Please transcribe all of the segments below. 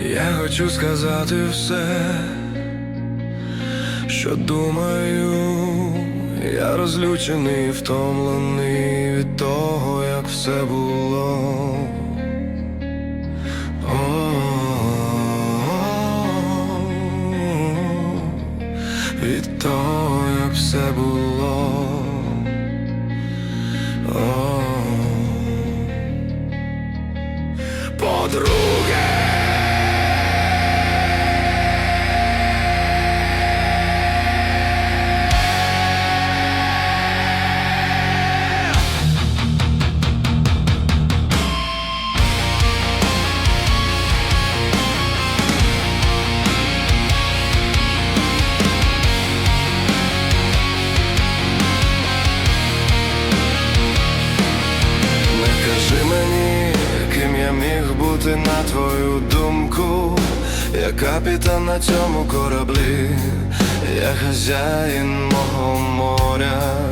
Я хочу сказати все, що думаю, я розлючений, втомлений від того, як все було. О, Від того, як все було. О, Подруге. Не бути на твою думку, я капітан на цьому кораблі, я хазяїн мого моря.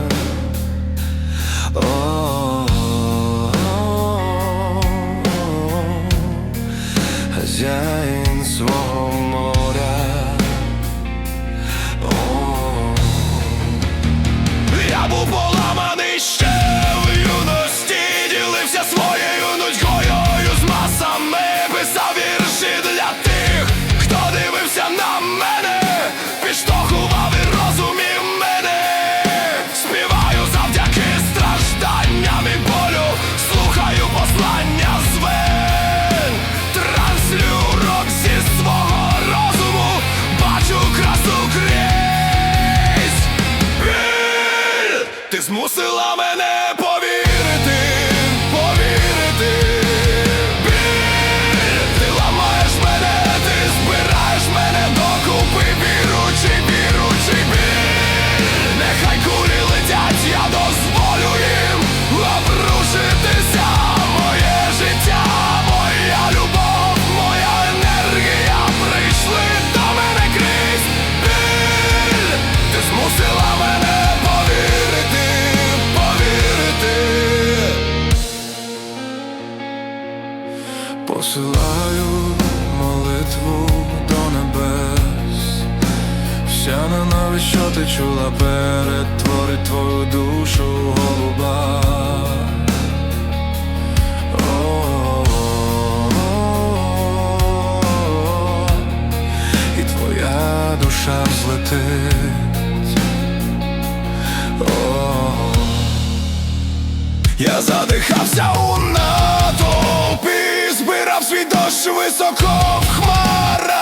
Ти змусила мене повірити, Посилаю молитву до небес. Вся ненависть, що ти чула, перетворить твою душу голуба. І твоя душа взлетить. О, я задихався у натовпі, свій дощ високо в хмарах,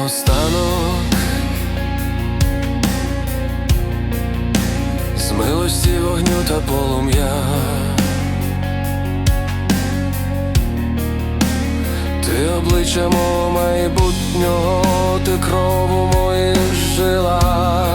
на останок з милості вогню та полум'я. Ти обличчя мого майбутнього, ти кров у моїх жилах.